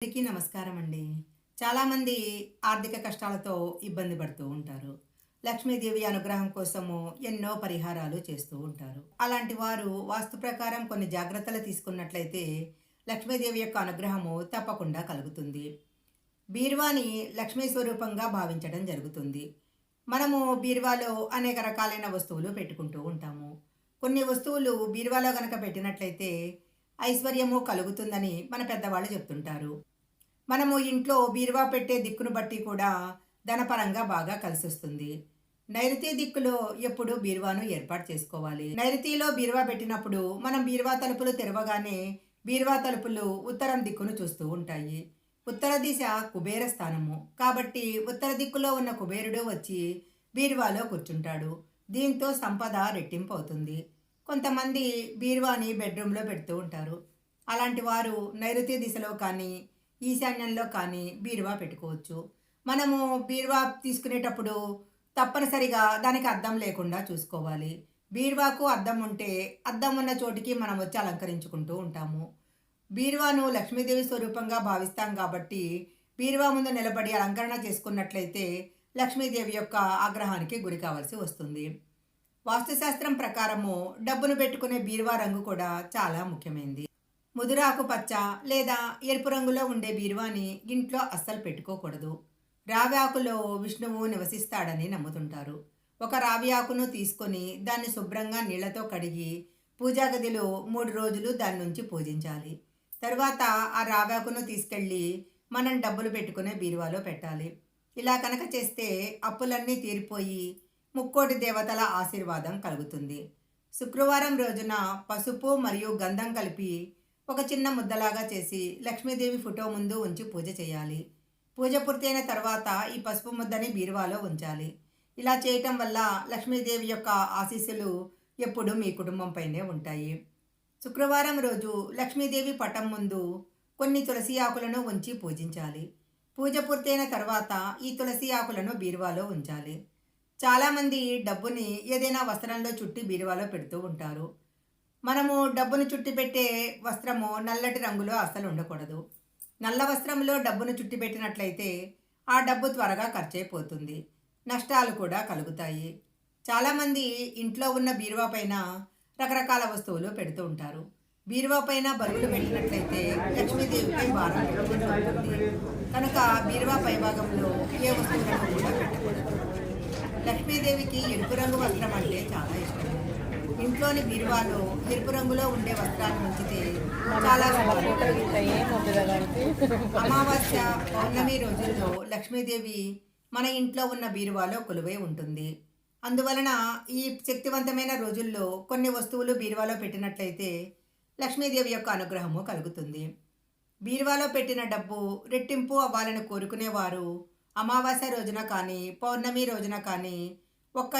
అందరికీ నమస్కారం అండి చాలామంది ఆర్థిక కష్టాలతో ఇబ్బంది పడుతూ ఉంటారు. లక్ష్మీదేవి అనుగ్రహం కోసము ఎన్నో పరిహారాలు చేస్తూ ఉంటారు. అలాంటి వారు వాస్తు ప్రకారం కొన్ని జాగ్రత్తలు తీసుకున్నట్లయితే లక్ష్మీదేవి యొక్క అనుగ్రహము తప్పకుండా కలుగుతుంది. బీరువాని లక్ష్మీ స్వరూపంగా భావించడం జరుగుతుంది. మనము బీరువాలో అనేక రకాలైన వస్తువులు పెట్టుకుంటూ ఉంటాము. కొన్ని వస్తువులు బీరువాలో కనుక పెట్టినట్లయితే ఐశ్వర్యము కలుగుతుందని మన పెద్దవాళ్ళు చెప్తుంటారు. మనము ఇంట్లో బీరువా పెట్టే దిక్కును బట్టి కూడా ధనపరంగా బాగా కలిసి వస్తుంది నైరుతి దిక్కులో ఎప్పుడు బీరువాను ఏర్పాటు చేసుకోవాలి. నైరుతిలో బీరువా పెట్టినప్పుడు మనం బీరువా తలుపులు తెరవగానే బీరువా తలుపులు ఉత్తరం దిక్కును చూస్తూ ఉంటాయి. ఉత్తర దిశ కుబేర స్థానము. కాబట్టి ఉత్తర దిక్కులో ఉన్న కుబేరుడు వచ్చి బీరువాలో కూర్చుంటాడు. దీంతో సంపద రెట్టింపు అవుతుంది. కొంతమంది బీరువాని బెడ్రూమ్లో పెడుతూ ఉంటారు. అలాంటి వారు నైరుతి దిశలో కానీ ఈశాన్యంలో కానీ బీరువా పెట్టుకోవచ్చు. మనము బీరువా తీసుకునేటప్పుడు తప్పనిసరిగా దానికి అద్దం లేకుండా చూసుకోవాలి. బీరువాకు అద్దం ఉంటే అద్దం ఉన్న చోటికి మనం వచ్చి అలంకరించుకుంటూ ఉంటాము. బీరువాను లక్ష్మీదేవి స్వరూపంగా భావిస్తాం కాబట్టి బీరువా ముందు నిలబడి అలంకరణ చేసుకున్నట్లయితే లక్ష్మీదేవి యొక్క ఆగ్రహానికి గురి కావాల్సి వస్తుంది. వాస్తుశాస్త్రం ప్రకారము డబ్బును పెట్టుకునే బీరువా రంగు కూడా చాలా ముఖ్యమైనది ముదురాకు పచ్చ లేదా ఎరుపు రంగులో ఉండే బీరువాని ఇంట్లో అస్సలు పెట్టుకోకూడదు. రావి ఆకులో విష్ణువు నివసిస్తాడని నమ్ముతుంటారు. ఒక రావి ఆకును తీసుకొని దాన్ని శుభ్రంగా నీళ్ళతో కడిగి పూజా గదిలో మూడు రోజులు దాని నుంచి పూజించాలి. తర్వాత ఆ రావాకును తీసుకెళ్ళి మనం డబ్బులు పెట్టుకునే బీరువాలో పెట్టాలి. ఇలా కనుక చేస్తే అప్పులన్నీ తీరిపోయి ముక్కోటి దేవతల ఆశీర్వాదం కలుగుతుంది. శుక్రవారం రోజున పసుపు మరియు గంధం కలిపి ఒక చిన్న ముద్దలాగా చేసి లక్ష్మీదేవి ఫోటో ముందు ఉంచి పూజ చేయాలి. పూజ పూర్తయిన తర్వాత ఈ పసుపు ముద్దని బీరువాలో ఉంచాలి. ఇలా చేయటం వల్ల లక్ష్మీదేవి యొక్క ఆశీస్సులు ఎప్పుడు మీ కుటుంబంపైనే ఉంటాయి. శుక్రవారం రోజు లక్ష్మీదేవి పటం ముందు కొన్ని తులసి ఆకులను ఉంచి పూజించాలి. పూజ పూర్తయిన తర్వాత ఈ తులసి ఆకులను బీరువాలో ఉంచాలి. చాలామంది డబ్బుని ఏదైనా వస్త్రంలో చుట్టి బీరువాలో పెడుతూ ఉంటారు. మనము డబ్బును చుట్టి పెట్టే వస్త్రము నల్లటి రంగులో అస్సలు ఉండకూడదు. నల్ల వస్త్రంలో డబ్బును చుట్టి పెట్టినట్లయితే ఆ డబ్బు త్వరగా ఖర్చయిపోతుంది నష్టాలు కూడా కలుగుతాయి. చాలామంది ఇంట్లో ఉన్న బీరువా పైన రకరకాల వస్తువులు పెడుతూ ఉంటారు. బీరువా పైన బరువులు పెట్టినట్లయితే లక్ష్మీదేవిపై భారం ఉంటుంది కనుక బీరువా పైభాగంలో ఏ వస్తువులను కూడా పెట్టకూడదు. లక్ష్మీదేవికి ఎరుపు రంగు వస్త్రం అంటే చాలా ఇష్టం. ఇంట్లోని బీరువాలో ఎరుపు రంగులో ఉండే వస్త్రాన్ని ఉంచితే చాలా అమావాస్య పౌర్ణమి రోజుల్లో లక్ష్మీదేవి మన ఇంట్లో ఉన్న బీరువాలో కొలువై ఉంటుంది. అందువలన ఈ శక్తివంతమైన రోజుల్లో కొన్ని వస్తువులు బీరువాలో పెట్టినట్లయితే లక్ష్మీదేవి యొక్క అనుగ్రహము కలుగుతుంది. బీరువాలో పెట్టిన డబ్బు రెట్టింపు అవ్వాలని కోరుకునేవారు అమావాస్య రోజున కానీ పౌర్ణమి రోజున కానీ ఒక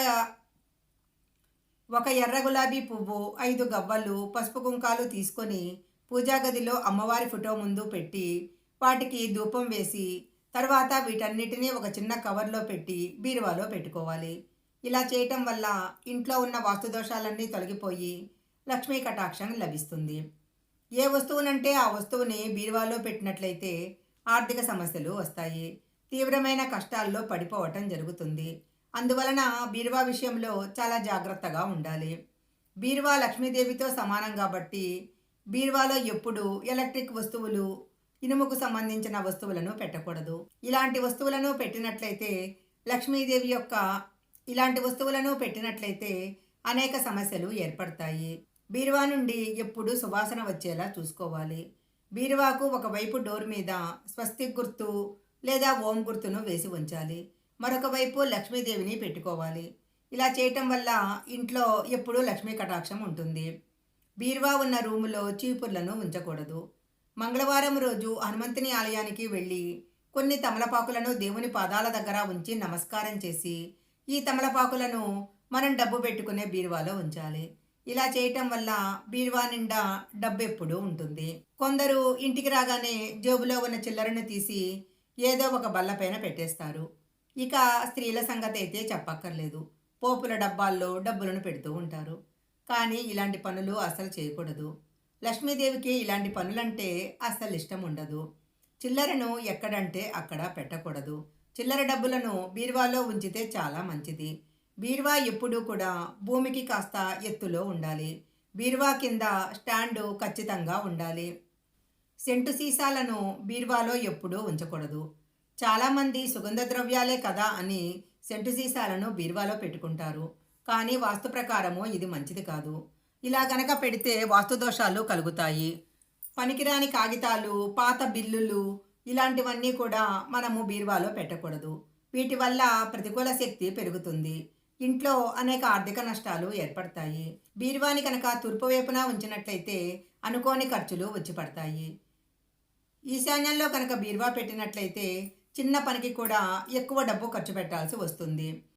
ఒక ఎర్ర గులాబీ పువ్వు ఐదు గవ్వలు పసుపు కుంకాలు తీసుకొని పూజా గదిలో అమ్మవారి ఫోటో ముందు పెట్టి వాటికి ధూపం వేసి తర్వాత వీటన్నిటినీ ఒక చిన్న కవర్లో పెట్టి బీరువాలో పెట్టుకోవాలి. ఇలా చేయటం వల్ల ఇంట్లో ఉన్న వాస్తు దోషాలన్నీ తొలగిపోయి లక్ష్మీ కటాక్షం లభిస్తుంది. ఏ వస్తువునంటే ఆ వస్తువుని బీరువాలో పెట్టినట్లయితే ఆర్థిక సమస్యలు వస్తాయి. తీవ్రమైన కష్టాల్లో పడిపోవటం జరుగుతుంది. అందువలన బీరువా విషయంలో చాలా జాగ్రత్తగా ఉండాలి. బీరువా లక్ష్మీదేవితో సమానం కాబట్టి బీరువాలో ఎప్పుడు ఎలక్ట్రిక్ వస్తువులు ఇనుముకు సంబంధించిన వస్తువులను పెట్టకూడదు. ఇలాంటి వస్తువులను పెట్టినట్లయితే లక్ష్మీదేవి యొక్క ఇలాంటి వస్తువులను పెట్టినట్లయితే అనేక సమస్యలు ఏర్పడతాయి. బీరువా నుండి ఎప్పుడు సువాసన వచ్చేలా చూసుకోవాలి. బీరువాకు ఒకవైపు డోర్ మీద స్వస్తిక్ గుర్తు లేదా ఓం గుర్తును వేసి ఉంచాలి. మరొక వైపు లక్ష్మీదేవిని పెట్టుకోవాలి. ఇలా చేయటం వల్ల ఇంట్లో ఎప్పుడూ లక్ష్మీ కటాక్షం ఉంటుంది. బీరువా ఉన్న రూములో చీపుర్లను ఉంచకూడదు. మంగళవారం రోజు హనుమంతుని ఆలయానికి వెళ్ళి కొన్ని తమలపాకులను దేవుని పాదాల దగ్గర ఉంచి నమస్కారం చేసి ఈ తమలపాకులను మనం డబ్బు పెట్టుకునే బీరువాలో ఉంచాలి. ఇలా చేయటం వల్ల బీరువా నిండా డబ్బు ఎప్పుడూ ఉంటుంది. కొందరు ఇంటికి రాగానే జేబులో ఉన్న చిల్లరను తీసి ఏదో ఒక బల్లపైన పెట్టేస్తారు. ఇక స్త్రీల సంగతి అయితే చెప్పక్కర్లేదు. పోపుల డబ్బాల్లో డబ్బులను పెడుతూ ఉంటారు. కానీ ఇలాంటి పనులు అస్సలు చేయకూడదు. లక్ష్మీదేవికి ఇలాంటి పనులంటే అస్సలు ఇష్టం ఉండదు. చిల్లరను ఎక్కడంటే అక్కడ పెట్టకూడదు. చిల్లర డబ్బులను బీరువాలో ఉంచితే చాలా మంచిది. బీరువా ఎప్పుడూ కూడా భూమికి కాస్త ఎత్తులో ఉండాలి. బీరువా కింద స్టాండు ఖచ్చితంగా ఉండాలి. సెంటు సీసాలను బీరువాలో ఎప్పుడూ ఉంచకూడదు. చాలామంది సుగంధ ద్రవ్యాలే కదా అని సెంటు సీసాలను బీరువాలో పెట్టుకుంటారు. కానీ వాస్తు ప్రకారము ఇది మంచిది కాదు. ఇలా గనక పెడితే వాస్తు దోషాలు కలుగుతాయి. పనికిరాని కాగితాలు పాత బిల్లులు ఇలాంటివన్నీ కూడా మనము బీరువాలో పెట్టకూడదు. వీటి వల్ల ప్రతికూల శక్తి పెరుగుతుంది. ఇంట్లో అనేక ఆర్థిక నష్టాలు ఏర్పడతాయి. బీరువాని కనుక తూర్పు వైపున ఉంచినట్లయితే అనుకోని ఖర్చులు వచ్చి పడతాయి. ఈశాన్యంలో కనుక బీరువా పెట్టినట్లయితే చిన్న పనికి కూడా ఎక్కువ డబ్బు ఖర్చు పెట్టాల్సి వస్తుంది.